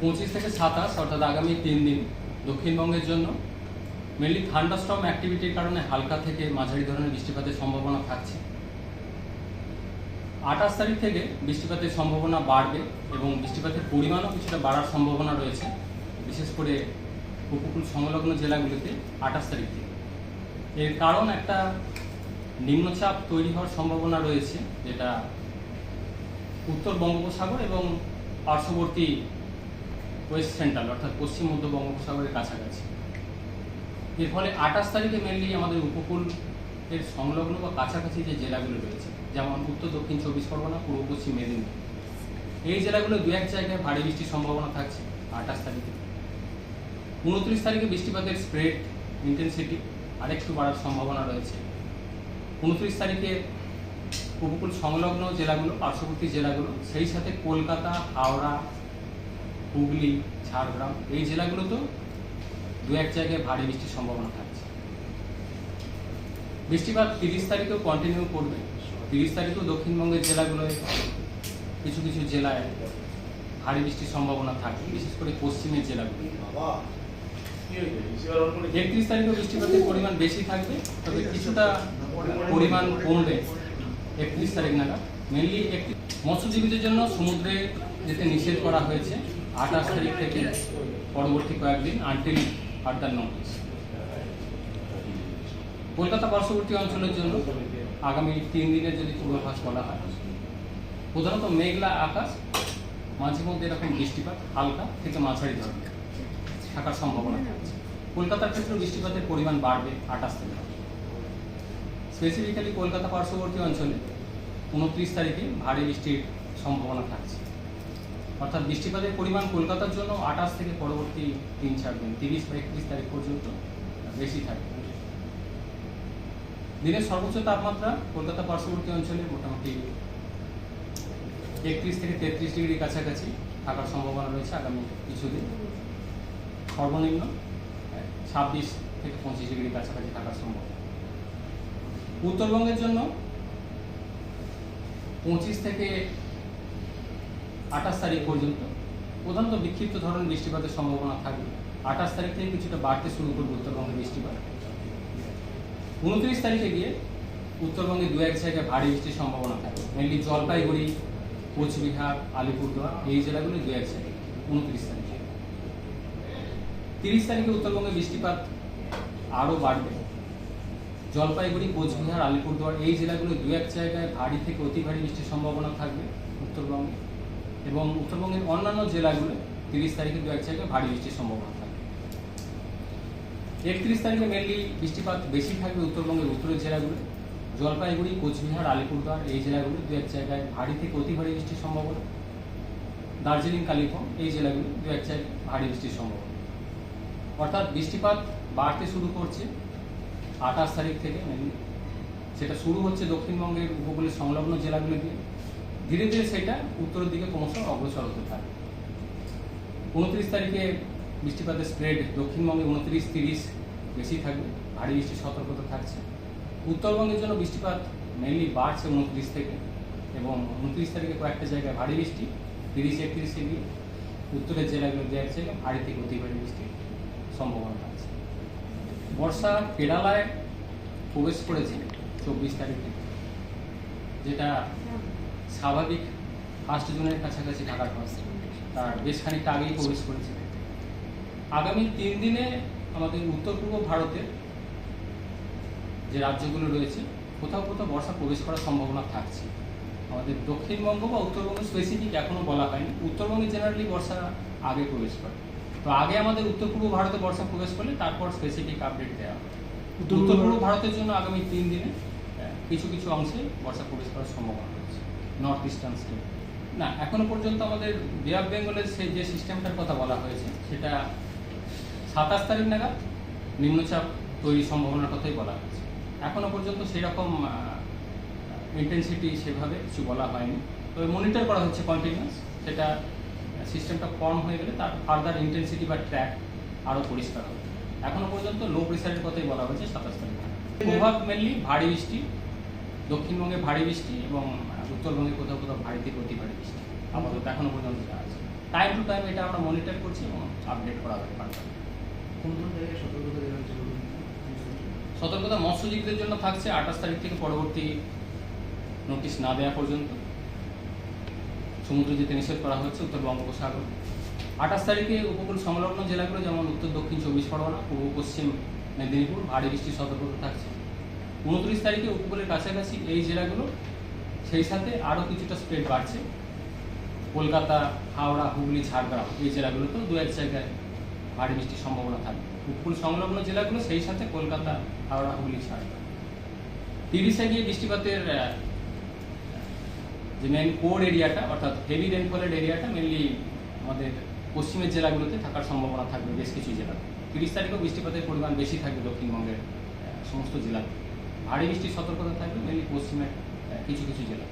পঁচিশ থেকে সাতাশ, অর্থাৎ আগামী তিন দিন দক্ষিণবঙ্গের জন্য মেনলি থান্ডারস্টর্ম অ্যাক্টিভিটির কারণে হালকা থেকে মাঝারি ধরনের বৃষ্টিপাতের সম্ভাবনা থাকছে। আঠাশ তারিখ থেকে বৃষ্টিপাতের সম্ভাবনা বাড়বে এবং বৃষ্টিপাতের পরিমাণও কিছুটা বাড়ার সম্ভাবনা রয়েছে, বিশেষ করে উপকূল সংলগ্ন জেলাগুলিতে আঠাশ তারিখ থেকে। এর কারণ একটা নিম্নচাপ তৈরি হওয়ার সম্ভাবনা রয়েছে, যেটা উত্তর বঙ্গোপসাগর এবং পার্শ্ববর্তী ওয়েস্ট সেন্ট্রাল অর্থাৎ পশ্চিম মধ্য বঙ্গোপসাগরের কাছাকাছি। এর ফলে আঠাশ তারিখে মেনলি আমাদের উপকূল এর সংলগ্ন বা কাছাকাছি যে জেলাগুলো রয়েছে, যেমন উত্তর, দক্ষিণ, চব্বিশ পরগনা, পূর্ব, পশ্চিম মেদিনীপুর। এই জেলাগুলো দু এক জায়গায় ভারী বৃষ্টির সম্ভাবনা থাকছে আঠাশ তারিখে। উনত্রিশ তারিখে বৃষ্টিপাতের স্প্রেড ইন্টেন্সিটি আরেকটু বাড়ার সম্ভাবনা রয়েছে। উনত্রিশ তারিখে উপকূল সংলগ্ন জেলাগুলো, পার্শ্ববর্তী জেলাগুলো, সেই সাথে কলকাতা, হাওড়া হুগলি, ঝাড়গ্রাম, এই জেলাগুলোতেও দু এক জায়গায় ভারী বৃষ্টির সম্ভাবনা থাকছে। বৃষ্টিপাত তিরিশ তারিখেও কন্টিনিউ করবে। তিরিশ তারিখেও দক্ষিণবঙ্গের জেলাগুলোয় কিছু কিছু জেলায় ভারী বৃষ্টির সম্ভাবনা থাকবে বিশেষ করে পশ্চিমের জেলাগুলো। একত্রিশ তারিখেও বৃষ্টিপাতের পরিমাণ বেশি থাকবে, তবে কিছুটা পরিমাণ কমবে। একত্রিশ তারিখ নাগাদ মেনলি মৎস্যজীবীদের জন্য সমুদ্রে যেতে নিষেধ করা হয়েছে। আঠাশ তারিখ থেকে পরবর্তী কয়েকদিন আনটিল ফার্দার নোটিস কলকাতা পার্শ্ববর্তী অঞ্চলের জন্য আগামী তিন দিনের যদি পূর্বাভাস বলা হয়, প্রধানত মেঘলা আকাশ, মাঝে মধ্যে এরকম বৃষ্টিপাত, হালকা থেকে মাঝারি ধরনের থাকার সম্ভাবনা থাকছে। কলকাতার ক্ষেত্রে বৃষ্টিপাতের পরিমাণ বাড়বে আঠাশ থেকে। স্পেসিফিক্যালি কলকাতা পার্শ্ববর্তী অঞ্চলে উনত্রিশ তারিখে ভারী বৃষ্টির সম্ভাবনা থাকছে। অর্থাৎ বৃষ্টিপাতের পরিমাণ কলকাতার জন্য আঠাশ থেকে পরবর্তী তিন চার দিন তিরিশ বা একত্রিশ তারিখ পর্যন্ত বেশি থাকবে। দিনের সর্বোচ্চ তাপমাত্রা কলকাতা পার্শ্ববর্তী অঞ্চলে মোটামুটি একত্রিশ থেকে তেত্রিশ ডিগ্রি কাছাকাছি থাকার সম্ভাবনা রয়েছে আগামী কিছুদিন। সর্বনিম্ন ছাব্বিশ থেকে পঁচিশ ডিগ্রি কাছাকাছি থাকার সম্ভাবনা। উত্তরবঙ্গের জন্য পঁচিশ থেকে আঠাশ তারিখ পর্যন্ত। প্রধানত বিক্ষিপ্ত ধরনের বৃষ্টিপাতের সম্ভাবনা থাকবে। আঠাশ তারিখ থেকে কিছুটা বাড়তে শুরু করবে উত্তরবঙ্গে বৃষ্টিপাত। উনত্রিশ তারিখে গিয়ে উত্তরবঙ্গে দু এক জায়গায় ভারী বৃষ্টির সম্ভাবনা থাকবে। মেনলি জলপাইগুড়ি, কোচবিহার, আলিপুরদুয়ার এই জেলাগুলি দু এক জায়গায়। উনত্রিশ তারিখে। তিরিশ তারিখে উত্তরবঙ্গে বৃষ্টিপাত আরও বাড়বে। জলপাইগুড়ি, কোচবিহার, আলিপুরদুয়ার এই জেলাগুলো দু এক জায়গায় ভারী থেকে অতি ভারী বৃষ্টির সম্ভাবনা থাকবে উত্তরবঙ্গে। এবং উত্তরবঙ্গের অন্যান্য জেলাগুলো তিরিশ তারিখে দু এক জায়গায় ভারী বৃষ্টির সম্ভাবনা থাকবে একত্রিশ তারিখে মেনলি বৃষ্টিপাত বেশি থাকবে উত্তরবঙ্গের উত্তরের জেলাগুলো। জলপাইগুড়ি, কোচবিহার, আলিপুরদুয়ার এই জেলাগুলো দু এক জায়গায় ভারী থেকে অতি ভারী বৃষ্টির সম্ভাবনা। দার্জিলিং, কালিম্পং এই জেলাগুলো দু এক জায়গায় ভারী বৃষ্টির সম্ভাবনা। অর্থাৎ বৃষ্টিপাত বাড়তে শুরু করছে আঠাশ তারিখ থেকে মেনলি সেটা শুরু হচ্ছে দক্ষিণবঙ্গের উপকূলের সংলগ্ন জেলাগুলো দিয়ে। ধীরে ধীরে সেটা উত্তরের দিকে ক্রমশ অগ্রসর হতে থাকে। উনত্রিশ তারিখে বৃষ্টিপাতের স্প্রেড দক্ষিণবঙ্গে উনত্রিশ, তিরিশ বেশি থাকবে, ভারী বৃষ্টির সতর্কতা থাকছে। উত্তরবঙ্গের জন্য বৃষ্টিপাত মেনলি বাড়ছে উনত্রিশ থেকে এবং উনত্রিশ তারিখে কয়েকটা জায়গায় ভারী বৃষ্টি, তিরিশ, একত্রিশে গিয়ে উত্তরের জেলাগুলো দেওয়া জায়গায় ভারী থেকে অতি ভারী বৃষ্টির সম্ভাবনা থাকছে। বর্ষা কেরালায় প্রবেশ করেছে চব্বিশ তারিখে, যেটা স্বাভাবিক ফার্স্ট জুনের কাছাকাছি ঢাকার পাশে তার বেশ খানিকটা আগেই প্রবেশ করেছে। আগামী তিন দিনে আমাদের উত্তর পূর্ব ভারতের যে রাজ্যগুলো রয়েছে কোথাও কোথাও বর্ষা প্রবেশ করার সম্ভাবনা থাকছে। আমাদের দক্ষিণবঙ্গ বা উত্তরবঙ্গ স্পেসিফিক এখনও বলা হয়নি। উত্তরবঙ্গে জেনারেলি বর্ষা আগে প্রবেশ করে। তো আগে আমাদের উত্তর পূর্ব ভারতে বর্ষা প্রবেশ করলে তারপর স্পেসিফিক আপডেট দেওয়া উত্তর পূর্ব ভারতের জন্য আগামী তিন দিনে কিছু কিছু অংশে বর্ষা প্রবেশ করার সম্ভাবনা নর্থ ইস্টার্ন স্টেট না, এখনও পর্যন্ত আমাদের বে অফ বেঙ্গলের সেই যে সিস্টেমটার কথা বলা হয়েছে, সেটা সাতাশ তারিখ নাগাদ নিম্নচাপ তৈরির সম্ভাবনার কথাই বলা হয়েছে। এখনও পর্যন্ত সেরকম ইন্টেন্সিটি সেভাবে কিছু বলা হয়নি। তবে মনিটর করা হচ্ছে কন্টিনিউয়াস সেটা সিস্টেমটা কম হয়ে গেলে তার ফার্দার ইন্টেন্সিটি বা ট্র্যাক আরও পরিষ্কার হবে। এখনও পর্যন্ত লো প্রেসারের কথাই বলা হয়েছে সাতাশ তারিখ প্রভাব মেনলি ভারী বৃষ্টি, দক্ষিণবঙ্গে ভারী বৃষ্টি এবং উত্তরবঙ্গে কোথাও কোথাও ভারী থেকে অতি ভারী বৃষ্টি। আপাতত এখনও পর্যন্ত যা আছে। টাইম টু টাইম এটা আমরা মনিটর করছি এবং আপডেট করা হবে কোন কোন জায়গায় সতর্কতা সতর্কতা মৎস্যজীবীদের জন্য থাকছে আঠাশ তারিখ থেকে পরবর্তী নোটিশ না দেওয়া পর্যন্ত। সমুদ্র যেতে নিষেধ করা হচ্ছে উত্তর বঙ্গোপসাগর। আঠাশ তারিখে উপকূল সংলগ্ন জেলাগুলো যেমন উত্তর দক্ষিণ চব্বিশ পরগনা পূর্ব পশ্চিম মেদিনীপুর ভারী বৃষ্টির সতর্কতা থাকছে। উনত্রিশ তারিখে উপকূলের কাছাকাছি এই জেলাগুলো সেই সাথে আরও কিছুটা স্প্রেড বাড়ছে। কলকাতা, হাওড়া, হুগলি, ঝাড়গ্রাম এই জেলাগুলোতেও দু এক জায়গায় ভারী বৃষ্টির সম্ভাবনা থাকবে উপকূল সংলগ্ন জেলাগুলো সেই সাথে কলকাতা, হাওড়া, হুগলি, ঝাড়গ্রাম। তিরিশে গিয়ে বৃষ্টিপাতের যে মেন কোর এরিয়াটা অর্থাৎ হেভি রেনফলের এরিয়াটা মেনলি আমাদের পশ্চিমের জেলাগুলোতে থাকার সম্ভাবনা থাকবে বেশ কিছু জেলাতে। তিরিশ তারিখেও বৃষ্টিপাতের পরিমাণ বেশি থাকবে দক্ষিণবঙ্গের সমস্ত জেলাতে। ভারী বৃষ্টির সতর্কতা থাকবে মেনলি পশ্চিমের আহ, কিছু কিছু জেলা